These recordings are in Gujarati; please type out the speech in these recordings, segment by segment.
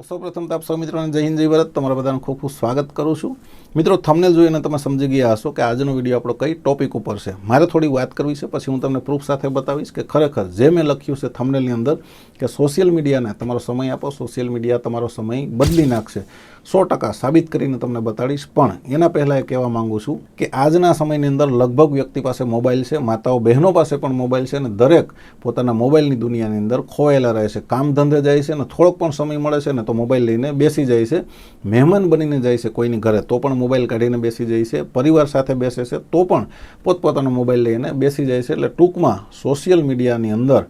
તો સૌપ્રથમ તો આપ સૌ મિત્રોને જય હિન્દ, જય ભારત. તમારા બધાનું ખૂબ ખૂબ સ્વાગત કરું છું. મિત્રો થમને જોઈને તમે સમજી ગયા હશો કે આજનો વીડિયો આપણો કઈ ટોપિક ઉપર છે. મારે થોડી વાત કરવી છે, પછી હું તમને પ્રૂફ સાથે બતાવીશ કે ખરેખર જે મેં લખ્યું છે થમનેલની અંદર કે સોશિયલ મીડિયાને તમારો સમય આપો સોશિયલ મીડિયા તમારો સમય બદલી નાખશે. સો ટકા સાબિત કરીને તમને બતાડીશ. પણ એના પહેલાં એ કહેવા માંગુ છું કે આજના સમયની અંદર લગભગ વ્યક્તિ પાસે મોબાઈલ છે, માતાઓ, બહેનો પાસે પણ મોબાઈલ છે અને દરેક પોતાના મોબાઈલની દુનિયાની અંદર ખોયેલા રહે છે. કામ ધંધે જાય છે અને થોડોક પણ સમય મળે છે ને તો મોબાઈલ લઈને બેસી જાય છે. મહેમાન બનીને જાય છે કોઈની ઘરે, તો પણ મોબાઈલ કાઢીને બેસી જાય છે. પરિવાર સાથે બેસે છે, તો પણ પોતપોતાનો મોબાઈલ લઈને બેસી જાય છે. એટલે ટૂંકમાં સોશિયલ મીડિયાની અંદર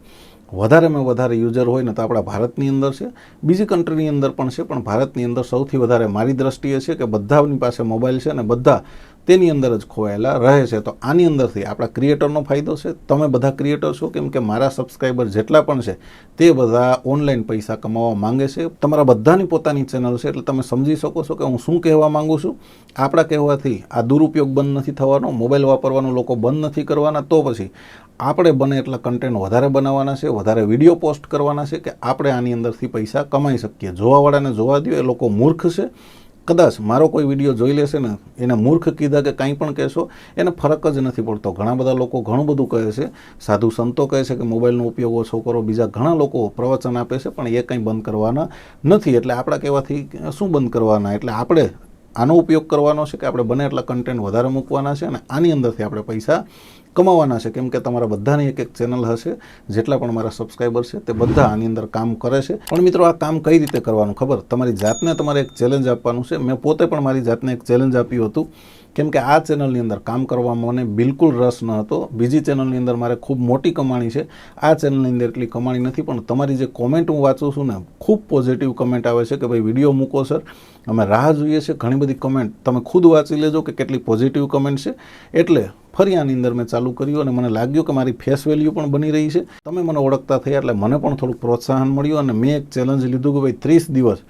વધારેમાં વધારે યુઝર હોય ને તો આપણા ભારતની અંદર છે. બીજી કન્ટ્રીની અંદર પણ છે, પણ ભારતની અંદર સૌથી વધારે મારી દ્રષ્ટિએ છે કે બધાની પાસે મોબાઈલ છે અને બધા તેની અંદર જ ખોવાયેલા રહે છે. તો આની અંદરથી આપણા ક્રિએટરનો ફાયદો છે. તમે બધા ક્રિએટર છો કેમ કે મારા સબસ્ક્રાઈબર જેટલા પણ છે, તે બધા ઓનલાઈન પૈસા કમાવા માંગે છે. તમારા બધાની પોતાની ચેનલ છે એટલે તમે સમજી શકો છો કે હું શું કહેવા માંગુ છું. આપણા કહેવાથી આ દુરુપયોગ બંધ નથી થવાનો મોબાઈલ વાપરવાનો લોકો બંધ નથી કરવાના. તો પછી આપણે બને એટલા કન્ટેન્ટ વધારે બનાવવાના છે, વધારે વીડિયો પોસ્ટ કરવાના છે કે આપણે આની અંદરથી પૈસા કમાઈ શકીએ. જોવાવાળાને જોવા દો એ લોકો મૂર્ખ છે. કદાચ મારો કોઈ વીડિયો જોઈ લેશે ને, એને મૂર્ખ કીધા કે કંઈ પણ કહેશો, એને ફરક જ નથી પડતો. ઘણા બધા લોકો ઘણું બધું કહે છે. સાધુ સંતો કહે છે કે મોબાઈલનો ઉપયોગ ઓછો કરો. બીજા ઘણા લોકો પ્રવચન આપે છે, પણ એ કંઈ બંધ કરવાના નથી. એટલે આપણા કહેવાથી શું બંધ કરવાના? એટલે આપણે આનો ઉપયોગ કરવાનો છે કે આપણે બને એટલા કન્ટેન્ટ વધારે મૂકવાના છે અને આની અંદરથી આપણે પૈસા કમાવાના છે. કેમ કે તમારા બધાની એક એક ચેનલ હશે, જેટલા પણ મારા સબસ્ક્રાઈબર છે, તે બધા આની અંદર કામ કરે છે. પણ મિત્રો, આ કામ કઈ રીતે કરવાનું ખબર? તમારી જાતને તમારે એક ચેલેન્જ આપવાનું છે. મેં પોતે પણ મારી જાતને એક ચેલેન્જ આપ્યું હતું. કેમ કે આ ચેનલની અંદર કામ કરવામાં મને બિલકુલ રસ ન હતો. બીજી ચેનલની અંદર મારે ખૂબ મોટી કમાણી છે. આ ચેનલની અંદર એટલી કમાણી નથી, પણ તમારી જે કોમેન્ટ હું વાંચું છું ને, ખૂબ પોઝિટિવ કમેન્ટ આવે છે કે ભાઈ વીડિયો મૂકો સર. અમે રાહ જોઈએ છે, ઘણી બધી કમેન્ટ તમે ખુદ વાંચી લેજો કે કેટલી પોઝિટિવ કમેન્ટ છે. એટલે ફરી આની અંદર મેં ચાલુ કર્યું અને મને લાગ્યું કે મારી ફેસ વેલ્યુ પણ બની રહી છે. તમે મને ઓળખતા થયા એટલે મને પણ થોડુંક પ્રોત્સાહન મળ્યું અને મેં એક ચેલેન્જ લીધું કે ભાઈ ત્રીસ દિવસ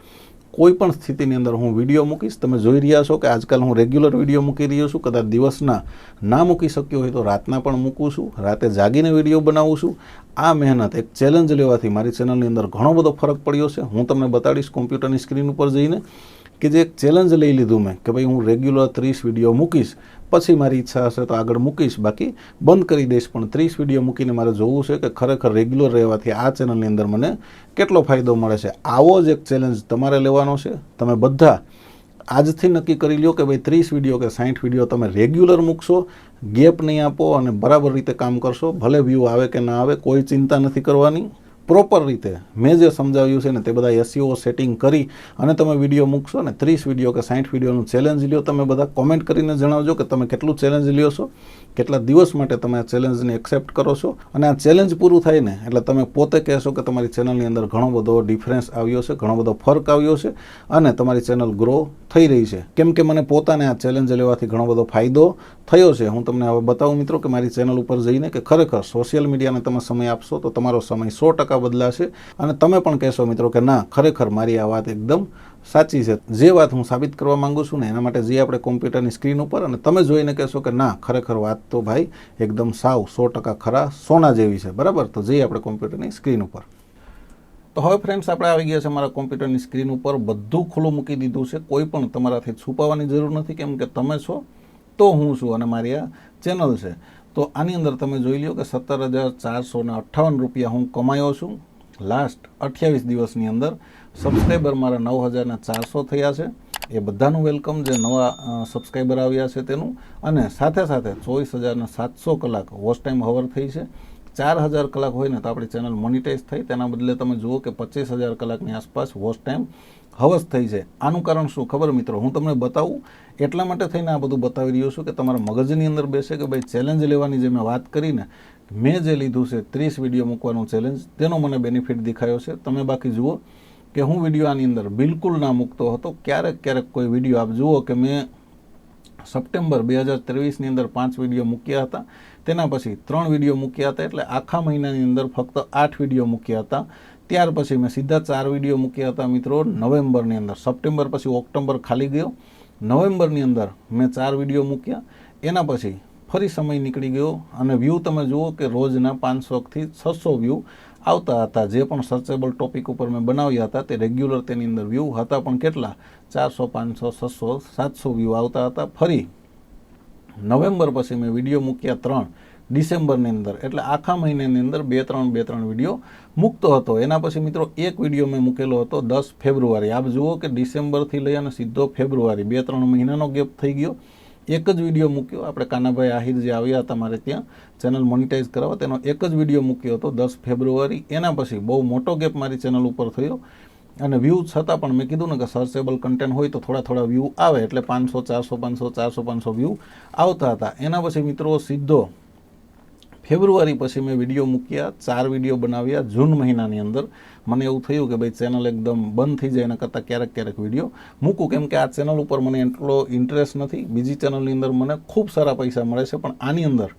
કોઈ પણ સ્થિતિની અંદર હું વીડિયો મૂકીશ. તમે જોઈ રહ્યા છો કે આજકાલ હું રેગ્યુલર વીડિયો મૂકી રહ્યો છું. કદાચ દિવસના ના મૂકી શક્યો હોય તો રાતના પણ મૂકું છું. રાતે જાગીને વીડિયો બનાવું છું. આ મહેનત, એક ચેલેન્જ લેવાથી મારી ચેનલની અંદર ઘણો બધો ફરક પડ્યો છે. હું તમને બતાડીશ કોમ્પ્યુટરની સ્ક્રીન ઉપર જઈને. કે જે એક ચેલેન્જ લઈ લીધું મેં, કે ભાઈ હું રેગ્યુલર ત્રીસ વીડિયો મૂકીશ, પછી મારી ઈચ્છા હશે તો આગળ મૂકીશ, બાકી બંધ કરી દઈશ, પણ ત્રીસ વીડિયો મૂકીને મારે જોવું છે કે ખરેખર રેગ્યુલર રહેવાથી આ ચેનલની અંદર મને કેટલો ફાયદો મળે છે. આવો જ એક ચેલેન્જ તમારે લેવાનો છે. તમે બધા આજથી નક્કી કરી લ્યો કે ભાઈ ત્રીસ વીડિયો કે સાઠ વીડિયો તમે રેગ્યુલર મૂકશો ગેપ નહીં આપો અને બરાબર રીતે કામ કરશો, ભલે વ્યૂ આવે કે ના આવે, કોઈ ચિંતા નથી કરવાની. પ્રોપર રીતે મેં જે સમજાવ્યું છે ને તે બધા એસીઓ સેટિંગ કરી અને તમે વીડિયો મૂકશો ને ત્રીસ વીડિયો કે સાઠ વિડીયોનું ચેલેન્જ લ્યો, તમે બધા કોમેન્ટ કરીને જણાવજો કે તમે કેટલું ચેલેન્જ લ્યો છો. કેટલા દિવસ માટે તમે આ ચેલેન્જને એક્સેપ્ટ કરો છો? અને આ ચેલેન્જ પૂરું થાય ને, એટલે તમે પોતે કહેશો કે તમારી ચેનલની અંદર ઘણો બધો ડિફરન્સ આવ્યો છે, ઘણો બધો ફરક આવ્યો છે, અને તમારી ચેનલ ગ્રો થઈ રહી છે. કેમ કે મને પોતાને આ ચેલેન્જ લેવાથી ઘણો બધો ફાયદો થયો છે. હું તમને હવે બતાવું મિત્રો કે મારી ચેનલ ઉપર જઈને કે ખરેખર સોશિયલ મીડિયાને તમે સમય આપશો તો તમારો સમય સો ટકા બદલાશે. અને તમે પણ કહેશો મિત્રો કે ના, ખરેખર મારી આ વાત એકદમ સાચી છે. જે વાત હું સાબિત કરવા માંગુ છું ને, એના માટે જે આપણે કોમ્પ્યુટરની સ્ક્રીન ઉપર, અને તમે જોઈને કહેશો કે ના, ખરેખર વાત તો ભાઈ એકદમ સાવ સો ટકા ખરા, સોના જેવી છે. બરાબર? તો જઈએ આપણે કોમ્પ્યુટરની સ્ક્રીન ઉપર. તો હવે ફ્રેન્ડ્સ આપણે આવી ગયા છે મારા કોમ્પ્યુટરની સ્ક્રીન ઉપર. બધું ખુલ્લું મૂકી દીધું છે. કોઈ પણ તમારાથી છુપાવવાની જરૂર નથી, કેમ કે તમે છો તો હું છું અને મારી આ ચેનલ છે. તો આની અંદર તમે જોઈ લો કે સત્તર હજાર ચારસો અઠ્ઠાવન રૂપિયા હું કમાયો છું. લાસ્ટ અઠ્યાવીસ દિવસની અંદર સબસ્ક્રાઈબર મારા નવ હજારના ચારસો થયા છે. એ બધાનું વેલકમ જે નવા સબસ્ક્રાઈબર આવ્યા છે તેનું. અને સાથે સાથે ચોવીસ હજારના સાતસો કલાક વોચ ટાઈમ હવર થઈ છે. ચાર હજાર કલાક હોય ને તો આપણી ચેનલ મોનિટાઈઝ થઈ. તેના બદલે તમે જુઓ કે પચીસ હજાર કલાકની આસપાસ વોચ ટાઈમ હવસ થઈ છે. આનું કારણ શું? ખબર મિત્રો, હું તમને બતાવું. એટલા માટે થઈને આ બધું બતાવી રહ્યો છું કે તમારા મગજની અંદર બેસે કે ભાઈ ચેલેન્જ લેવાની જે મેં વાત કરીને મેં જે લીધું છે, ત્રીસ વીડિયો મૂકવાનું ચેલેન્જ, તેનો મને બેનિફિટ દેખાયો છે. તમે બાકી જુઓ. કે હું વીડિયો અંદર બિલકુલ ના મૂકતો હતો. ક્યારેક ક્યારેક કોઈ વીડિયો આપ જુઓ કે મેં સપ્ટેમ્બર બે હજાર ત્રેવીસની અંદર પાંચ વીડિયો મૂક્યા હતા. તેના પછી ત્રણ વીડિયો મૂક્યા હતા એટલે આખા મહિનાની અંદર ફક્ત આઠ વીડિયો મૂક્યા હતા. ત્યાર પછી મેં સીધા ચાર વીડિયો મૂક્યા હતા મિત્રો નવેમ્બરની અંદર. સપ્ટેમ્બર પછી ઓક્ટોબર ખાલી ગયો. નવેમ્બરની અંદર મેં ચાર વીડિયો મૂક્યા. એના પછી ફરી સમય નીકળી ગયો અને વ્યૂ તમે જુઓ કે રોજના પાંચસોથી છસો વ્યૂ આવતા હતા. જે પણ સર્ચેબલ ટોપિક ઉપર મેં બનાવ્યા હતા, તે રેગ્યુલર તેની અંદર વ્યૂ હતા. પણ કેટલા? ચારસો, પાંચસો, છસો, સાતસો વ્યૂ આવતા હતા. ફરી નવેમ્બર પછી મેં વીડિયો મૂક્યા ત્રણ. ડિસેમ્બરની અંદર. એટલે આખા મહિનાની અંદર બે, ત્રણ બે, ત્રણ વીડિયો મૂકતો હતો. એના પછી મિત્રો એક વીડિયો મેં મૂકેલો હતો દસ ફેબ્રુઆરી. આપ જુઓ કે ડિસેમ્બરથી લઈ અને સીધો ફેબ્રુઆરી. બે, ત્રણ મહિનાનો ગેપ થઈ ગયો. એક જ વીડિયો મૂક્યો. આપણે કાનાભાઈ આહિર જે આવ્યા હતા મારે ત્યાં, ચેનલ મોનિટાઈઝ કરાવવા, તેનો એક જ વીડિયો મૂક્યો હતો દસ ફેબ્રુઆરી. એના પછી બહુ મોટો ગેપ મારી ચેનલ ઉપર થયો. અને વ્યૂ છતાં પણ મેં કીધું ને કે સર્ચેબલ કન્ટેન્ટ હોય તો થોડા થોડા વ્યૂ આવે, એટલે પાંચસો, ચારસો પાંચસો ચારસો, પાંચસો વ્યૂ આવતા હતા. એના પછી મિત્રો સીધો ફેબ્રુઆરી પછી મેં વીડિયો મૂક્યા, ચાર વીડિયો બનાવ્યા જૂન મહિનાની અંદર. મને એવું થયું કે ભાઈ ચેનલ એકદમ બંધ થઈ જાય એના કરતાં ક્યારેક ક્યારેક વીડિયો મૂકું. કેમ કે આ ચેનલ ઉપર મને એટલો ઇન્ટરેસ્ટ નથી. બીજી ચેનલની અંદર મને ખૂબ સારા પૈસા મળે છે. પણ આની અંદર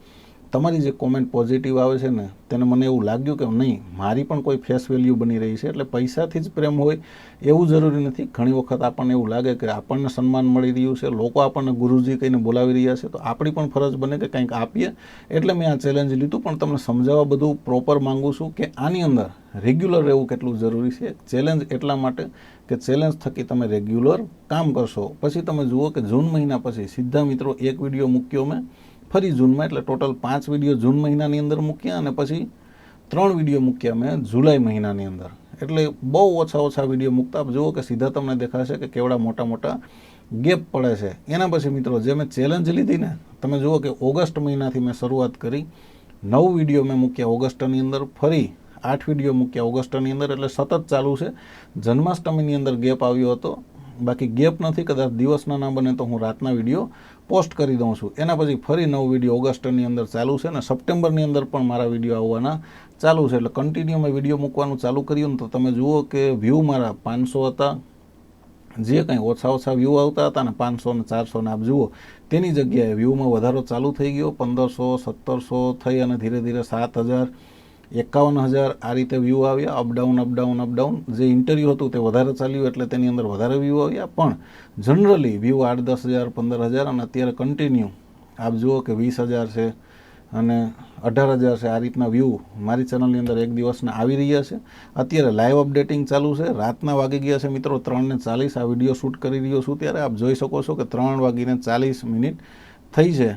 તમારી જે કોમેન્ટ પોઝિટિવ આવે છે ને, તેને મને એવું લાગ્યું કે નહીં, મારી પણ કોઈ ફેસ વેલ્યુ બની રહી છે, એટલે પૈસાથી જ પ્રેમ હોય એવું જરૂરી નથી. ઘણી વખત આપણને એવું લાગે કે આપણને સન્માન મળી રહ્યું છે, લોકો આપણને ગુરુજી કહીને બોલાવી રહ્યા છે, તો આપણી પણ ફરજ બને કે કંઈક આપીએ. એટલે મેં આ ચેલેન્જ લીધું, પણ તમને સમજાવવા બધું પ્રોપર માંગુ છું કે આની અંદર રેગ્યુલર રહેવું કેટલું જરૂરી છે. ચેલેન્જ એટલા માટે કે ચેલેન્જ થકી તમે રેગ્યુલર કામ કરશો. પછી તમે જુઓ કે જૂન મહિના પછી સીધા મિત્રો એક વીડિયો મૂક્યો મેં. ફરી જૂનમાં, એટલે ટોટલ પાંચ વીડિયો જૂન મહિનાની અંદર મૂક્યા અને પછી ત્રણ વીડિયો મૂક્યા મેં જુલાઈ મહિનાની અંદર. એટલે બહુ ઓછા ઓછા વીડિયો મૂકતા. જુઓ કે સીધા તમને દેખાશે કે કેવડા મોટા મોટા ગેપ પડે છે. એના પછી મિત્રો, જે મેં ચેલેન્જ લીધી ને, તમે જુઓ કે ઓગસ્ટ મહિનાથી મેં શરૂઆત કરી. નવ વીડિયો મેં મૂક્યા ઓગસ્ટની અંદર. ફરી આઠ વીડિયો મૂક્યા ઓગસ્ટની અંદર. એટલે સતત ચાલુ છે. જન્માષ્ટમીની અંદર ગેપ આવ્યો હતો. બાકી ગેપ નથી, કદાચ દિવસના ના બને તો હું રાતના વીડિયો પોસ્ટ કરી દઉં છું. એના પછી ફરી નવ વીડિયો ઓગસ્ટની અંદર ચાલુ છે અને સપ્ટેમ્બરની અંદર પણ મારા વીડિયો આવવાના ચાલુ છે. એટલે કન્ટિન્યુ મેં વીડિયો મૂકવાનું ચાલુ કર્યું તો તમે જુઓ કે વ્યૂ મારા પાંચસો હતા. જે કંઈ ઓછા ઓછા વ્યૂ આવતા હતા ને પાંચસો ને ચારસો ને આપ જુઓ, તેની જગ્યાએ વ્યૂમાં વધારો ચાલુ થઈ ગયો. પંદરસો, સત્તરસો થઈ અને ધીરે ધીરે સાત હજાર એકાવન હજાર આ રીતે વ્યૂ આવ્યા up down up down up down જે ઇન્ટરવ્યૂ હતું તે વધારે ચાલ્યું એટલે તેની અંદર વધારે વ્યૂ આવ્યા. પણ જનરલી વ્યૂ આઠ, દસ હજાર, પંદર હજાર અને અત્યારે કન્ટિન્યુ આપ જુઓ કે વીસ હજાર છે અને અઢાર હજાર છે. આ રીતના વ્યૂ મારી ચેનલની અંદર એક દિવસના આવી રહ્યા છે. અત્યારે લાઈવ અપડેટિંગ ચાલુ છે. રાતના વાગી ગયા છે મિત્રો ત્રણને ચાલીસ. આ વીડિયો શૂટ કરી રહ્યો છું ત્યારે આપ જોઈ શકો છો કે ત્રણ વાગીને ચાલીસ મિનિટ થઈ છે.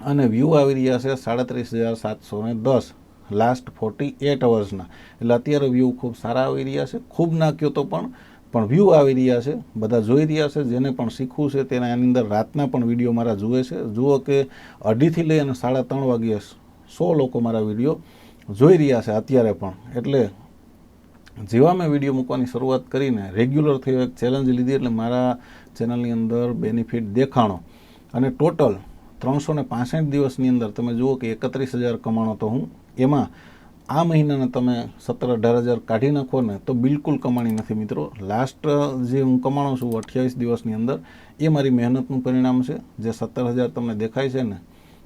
અને વ્યૂ આવી રહ્યા છે સાડત્રીસ હજાર સાતસો દસ. લાસ્ટ ફોર્ટી એટ અવર્સના એટલે અત્યારે વ્યૂ ખૂબ સારા આવી રહ્યા છે. ખૂબ નાખ્યો તો પણ પણ વ્યૂ આવી રહ્યા છે. બધા જોઈ રહ્યા છે. જેને પણ શીખવું છે તેના એની અંદર રાતના પણ વીડિયો મારા જુએ છે. જુઓ કે અઢીથી લઈ અને સાડા ત્રણ વાગ્યે સો લોકો મારા વીડિયો જોઈ રહ્યા છે અત્યારે પણ. એટલે જેવા મેં વીડિયો મૂકવાની શરૂઆત કરીને રેગ્યુલર થયો એક ચેલેન્જ લીધી એટલે મારા ચેનલની અંદર બેનિફિટ દેખાણો. અને ટોટલ ત્રણસો ને દિવસની અંદર તમે જુઓ કે એકત્રીસ હજાર કમાણો તો હું એમાં આ મહિનાના તમે સત્તર અઢાર હજાર કાઢી નાખો ને તો બિલકુલ કમાણી નથી મિત્રો. લાસ્ટ જે હું કમાણો છું, અઠ્યાવીસ દિવસની અંદર, એ મારી મહેનતનું પરિણામ છે. જે સત્તર હજાર તમને દેખાય છે ને,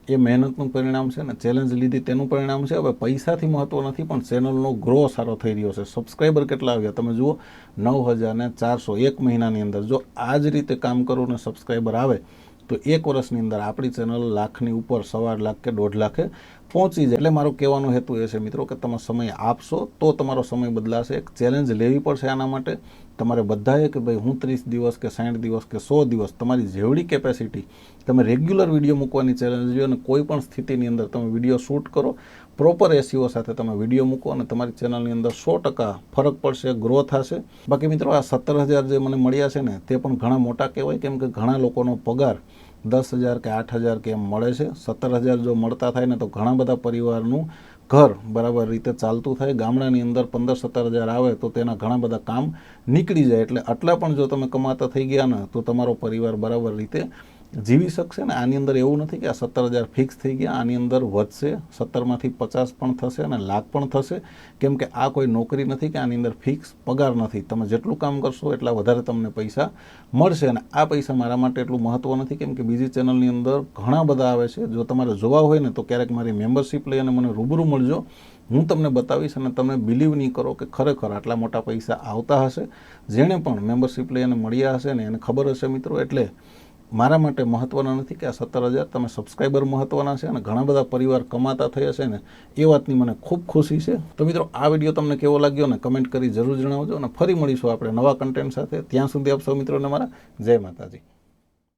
એ મહેનતનું પરિણામ છે ને ચેલેન્જ લીધી તેનું પરિણામ છે. હવે પૈસાથી મહત્વ નથી, પણ ચેનલનો ગ્રો સારો થઈ રહ્યો છે. સબસ્ક્રાઈબર કેટલા આવ્યા? તમે જુઓ, નવ હજાર ને ચારસો એક મહિનાની અંદર. જો આ જ રીતે કામ કરો ને સબસ્ક્રાઈબર આવે, તો એક વર્ષની અંદર આપણી ચેનલ લાખની ઉપર સવા લાખ કે દોઢ લાખે પહોંચી જાય. એટલે મારો કહેવાનો હેતુ એ છે મિત્રો કે તમે સમય આપશો તો તમારો સમય બદલાશે. એક ચેલેન્જ લેવી પડશે આના માટે. તમારે બધાએ કે ભાઈ હું ત્રીસ દિવસ કે સાઠ દિવસ કે સો દિવસ તમારી જેવડી કેપેસિટી તમે રેગ્યુલર વીડિયો મૂકવાની ચેલેન્જ લ્યો અને કોઈ પણ સ્થિતિની અંદર તમે વીડિયો શૂટ કરો. પ્રોપર એસીઓ સાથે તમે વીડિયો મૂકો અને તમારી ચેનલની અંદર સો ટકા ફરક પડશે ગ્રો થશે. બાકી મિત્રો આ સત્તર હજાર જે મને મળ્યા છે ને તે પણ ઘણા મોટા કહેવાય. કેમ કે ઘણા લોકોનો પગાર દસ હજાર કે આઠ હજાર કે એમ મળે છે. સત્તર હજાર જો મળતા થાય ને તો ઘણા બધા પરિવારનું ઘર બરાબર રીતે ચાલતું થાય. ગામડાની અંદર પંદર સત્તર હજાર આવે તો તેના ઘણા બધા કામ નીકળી જાય. એટલે આટલા પણ જો તમે કમાતા થઈ ગયા ને તો તમારો પરિવાર બરાબર રીતે જીવી શકશે ને? આની અંદર એવું નથી કે આ સત્તર હજાર ફિક્સ થઈ ગયા, આની અંદર વધશે, સત્તરમાંથી પચાસ પણ થશે અને લાખ પણ થશે. કેમ કે આ કોઈ નોકરી નથી કે આની અંદર ફિક્સ પગાર નથી. તમે જેટલું કામ કરશો એટલા વધારે તમને પૈસા મળશે અને આ પૈસા મારા માટે એટલું મહત્ત્વ નથી. કેમ કે બીજી ચેનલની અંદર ઘણા બધા આવે છે. જો તમારે જોવા હોય ને તો ક્યારેક મારી મેમ્બરશિપ લઈ અને મને રૂબરૂ મળજો. હું તમને બતાવીશ અને તમે બિલીવ નહીં કરો કે ખરેખર આટલા મોટા પૈસા આવતા હશે. જેણે પણ મેમ્બરશિપ લઈ અને મળ્યા હશે ને, એને ખબર હશે મિત્રો. એટલે મારા માટે મહત્ત્વના નથી કે આ સત્તર હજાર તમે સબસ્ક્રાઈબર મહત્ત્વના છે અને ઘણા બધા પરિવાર કમાતા થયા હશે ને એ વાતની મને ખૂબ ખુશી છે. તો મિત્રો, આ વીડિયો તમને કેવો લાગ્યો ને કમેન્ટ કરી જરૂર જણાવજો અને ફરી મળીશું આપણે નવા કન્ટેન્ટ સાથે. ત્યાં સુધી આપ સૌ મિત્રોને મારા જય માતાજી.